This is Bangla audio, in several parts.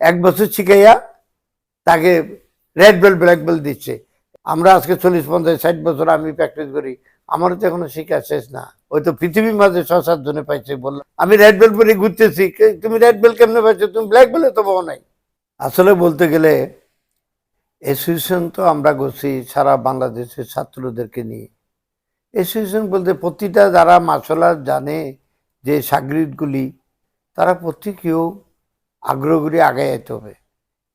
এক বছর শিখাইয়া তাকে রেড বেল ব্ল্যাক বেল দিচ্ছে। আমরা আজকে চল্লিশ, পঞ্চাশ, ষাট বছর আমি প্র্যাকটিস করি। আমারও তো এখনও শিক্ষা শেষ না। ওই তো পৃথিবীর মাঝে ছ সাত জনে পাইছে বললাম, আমি রেড বেল পরে ঘুরতেছি। তুমি রেড বেল কেমনে পাইছো? তুমি ব্ল্যাক বেলে তো পাও নাই। আসলে বলতে গেলে অ্যাসোসিয়েশন তো আমরা করছি সারা বাংলাদেশের ছাত্রদেরকে নিয়ে। অ্যাসোসিয়েশন বলতে প্রতিটা যারা মার্শাল আর্ট জানে যে সাগরিদগুলি, তারা প্রত্যেকেও আগ্রহ করে আগে যেতে হবে।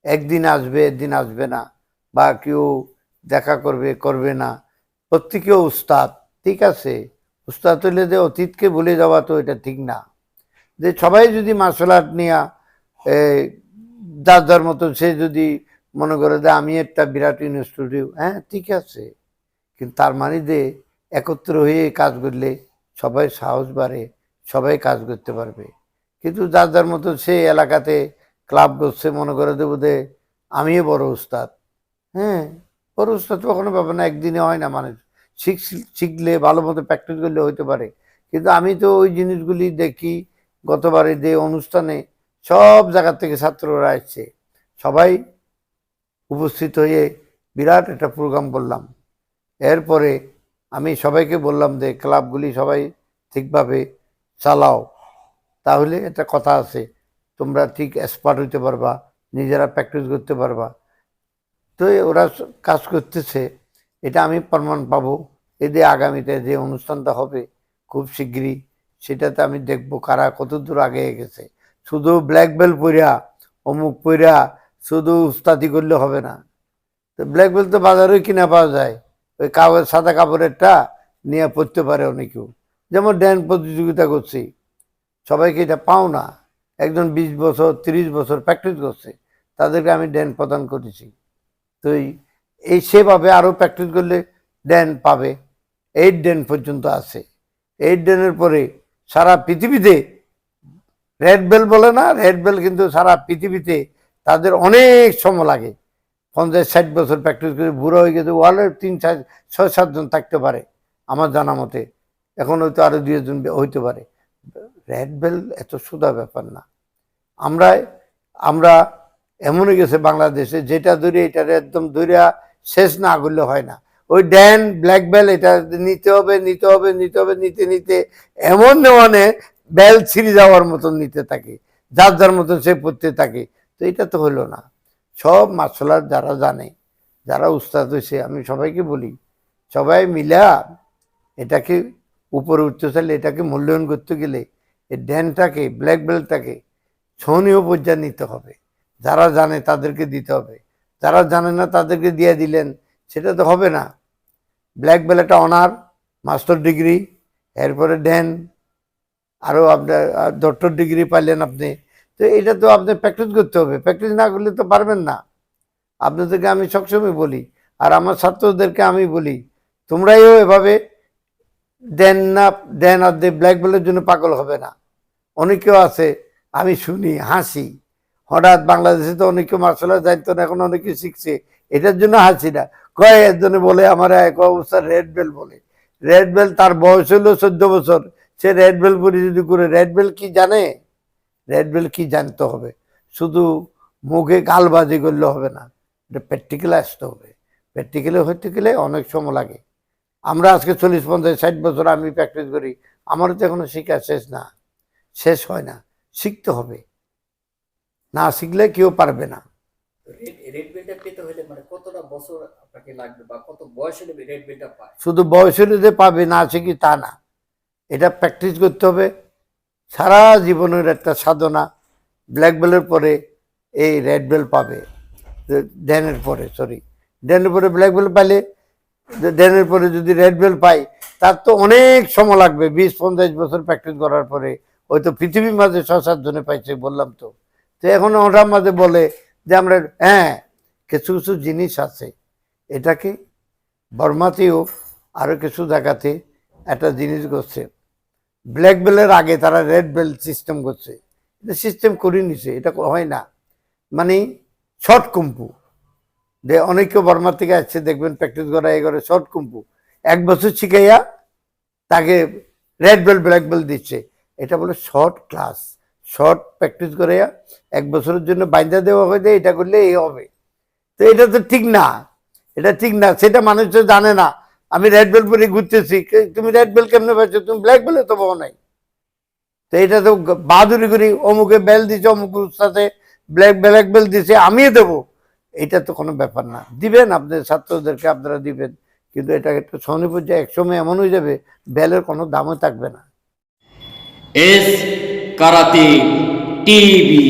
একদিন আসবে একদিন আসবে না। বা কেউ দেখা করবে করবে না। প্রত্যেকেও উস্তাদ, ঠিক আছে? উস্তাদ হইলে যে অতীতকে ভুলে যাওয়া তো এটা ঠিক না। যে সবাই যদি মার্শাল আর্ট নিয়ে যার যার মতো সে যদি মনে করে যে আমি একটা বিরাট ইনস্টিটিউট হ্যাঁ ঠিক আছে। কিন্তু তার মানে যে একত্র হয়ে কাজ করলে সবাই সাহস বাড়ে, সবাই কাজ করতে পারবে। কিন্তু যার যার মতো সে এলাকাতে ক্লাব করছে, মনে করে দেবো যে আমিও বড় উস্তাদ। হ্যাঁ বড় উস্তাদ তো কখনো পাবে না, একদিনে হয় না মানুষ। শিখ, শিখলে, ভালো মতো প্র্যাকটিস করলে হইতে পারে। কিন্তু আমি তো ওই জিনিসগুলি দেখি, গতবারে যে অনুষ্ঠানে সব জায়গা থেকে ছাত্ররা আসছে সবাই উপস্থিত হয়ে বিরাট একটা প্রোগ্রাম করলাম। এরপরে আমি সবাইকে বললাম যে, ক্লাবগুলি সবাই ঠিকভাবে চালাও। তাহলে একটা কথা আছে, তোমরা ঠিক এক্সপার্ট হইতে পারবা, নিজেরা প্র্যাকটিস করতে পারবা। তো ওরা কাজ করতেছে, এটা আমি প্রমাণ পাবো এদের আগামীতে যে অনুষ্ঠানটা হবে, খুব শিগগিরই, সেটাতে আমি দেখব কারা কত দূর আগে গেছে। শুধু ব্ল্যাক বেল পইরা, অমুক পইরা, শুধু উস্তাদি করলে হবে না। তো ব্ল্যাক বেল তো বাজারেও কিনা পাওয়া যায়, ওই কাগজ, সাদা কাপড়েরটা নিয়ে পড়তে পারে অনেকেও। যেমন ড্যান্স প্রতিযোগিতা করছি সবাইকে এটা পাও না একজন বিশ বছর, তিরিশ বছর প্র্যাকটিস করছে, তাদেরকে আমি ড্যান প্রদান করেছি তো এই- সেভাবে আরও প্র্যাকটিস করলে ড্যান পাবে। এইট ড্যান পর্যন্ত আছে। এইট ড্যানের পরে সারা পৃথিবীতে রেড বেল বলে না রেড বেল কিন্তু সারা পৃথিবীতে তাদের অনেক সময় লাগে। পঞ্চাশ, ষাট বছর প্র্যাকটিস করে বুড়ো হয়ে গেছে ওয়ার্ল্ডের তিন, চার, ছয়, সাতজন থাকতে পারে, আমার জানা মতে। এখন হয়তো আরও দুই, একজন হইতে পারে। রেড বেল এত সোজা ব্যাপার না। আমরা আমরা এমনই গেছে বাংলাদেশে, যেটা ধরে এটা একদম ধরে শেষ না করলে হয় না। ওই ড্যান ব্ল্যাক বেল এটা নিতে হবে নিতে হবে নিতে হবে, নিতে নিতে এমন নেওয়ানে বেল ছিঁড়ে যাওয়ার মতন নিতে থাকে, যার যার মতন সে পড়তে থাকে। তো এটা তো হলো না। সব মার্শাল আর্ট যারা জানে, যারা উস্তাদ হয়েছে, আমি সবাইকে বলি, সবাই মিলা এটাকে উপরে উঠতে চাইলে এটাকে মূল্যায়ন করতে গেলে এই ড্যানটাকে ব্ল্যাক বেল্টটাকে ছনীয় পর্যায়ে নিতে হবে। যারা জানে তাদেরকে দিতে হবে। যারা জানে না তাদেরকে দিয়ে দিলেন, সেটা তো হবে না। ব্ল্যাক বেল্ট একটা অনার মাস্টার ডিগ্রি এরপরে ড্যান আরও আপনার ডক্টর ডিগ্রি পাইলেন আপনি। তো এটা তো আপনি প্র্যাকটিস করতে হবে। প্র্যাকটিস না করলে তো পারবেন না। আপনাদেরকে আমি সবসময় বলি, আর আমার ছাত্রদেরকে আমি বলি, তোমরাইও এভাবে দেন না, দেন আর দে ব্ল্যাক বেলের জন্য পাগল হবে না। অনেকেও আছে, আমি শুনি, হাসি। হঠাৎ বাংলাদেশে তো অনেকে মার্শাল আর্ট জানতো না, এখন অনেকে শিখছে। এটার জন্য হাসি না। কয় একজনে বলে, আমার এক অবস্থা রেড বেল বলে। রেড বেল তার বয়স হলো চোদ্দ বছর। সে রেড বেল পরে যদি করে রেড বেল কি জানে? রেড বেল কি জানতে হবে? শুধু মুখে গালবাজি করলে হবে না, এটা প্র্যাকটিক্যালে আসতে হবে। প্র্যাকটিক্যালে হতে গেলে অনেক সময় লাগে। আমরা আজকে চল্লিশ পঞ্চাশ ষাট বছর আমি প্র্যাকটিস করি আমারও তো এখনও শেখা শেষ না শেষ হয় না শিখতে হবে। না শিখলে কেউ পারবে না। মানে শুধু বয়স হলে যে পাবে না শিখি তা না। এটা প্র্যাকটিস করতে হবে। সারা জীবনের একটা সাধনা ব্ল্যাক বেলের পরে এই রেড বেল পাবে। ড্যানের পরে সরি ড্যানের পরে ব্ল্যাক বেল পাইলে ড্যানের পরে যদি রেড বেল পাই, তার তো অনেক সময় লাগবে, বিশ, পঞ্চাশ বছর প্র্যাকটিস করার পরে। হয়তো পৃথিবীর মাঝে ছ সাত জনে পাইছে, বললাম তো। তো এখন ওটার মাঝে বলে যে আমরা হ্যাঁ কিছু কিছু জিনিস আছে। এটাকে বর্মাতেও আরও কিছু জায়গাতে একটা জিনিস করছে। ব্ল্যাক বেলের আগে তারা রেড বেল সিস্টেম করছে। সিস্টেম করে নিছে, এটা হয় না। মানে শর্ট কুম্পু। যে অনেকে বর্মা থেকে আসছে, দেখবেন প্র্যাকটিস করা এ করে, শর্ট কুম্পু। এক বছর শিখাইয়া তাকে রেড বেল ব্ল্যাক বেল দিচ্ছে। এটা বলে শর্ট ক্লাস শর্ট প্র্যাকটিস করাইয়া এক বছরের জন্য বাইন্দা দেওয়া হয়ে যায়, এটা করলে এই হবে। তো এটা তো ঠিক না। এটা ঠিক না। সেটা মানুষ তো জানে না। আমি রেড বেল পরে ঘুরতেছি। তুমি রেড বেল কেমনে পাচ্ছ তুমি ব্ল্যাক বেলে তো পাবো নাই। তো এটা তো বাহাদুরি করি, অমুকে বেল দিছে, অমুক সাথে ব্ল্যাক ব্ল্যাক বেল দিছে, আমিও দেবো। এটা তো কোনো ব্যাপার না। দিবেন আপনাদের ছাত্রদেরকে আপনারা দিবেন, কিন্তু এটা একটা সনি পর্যায়ে একসময় এমন হয়ে যাবে বেলের কোনো দামও থাকবে না। S karate TV.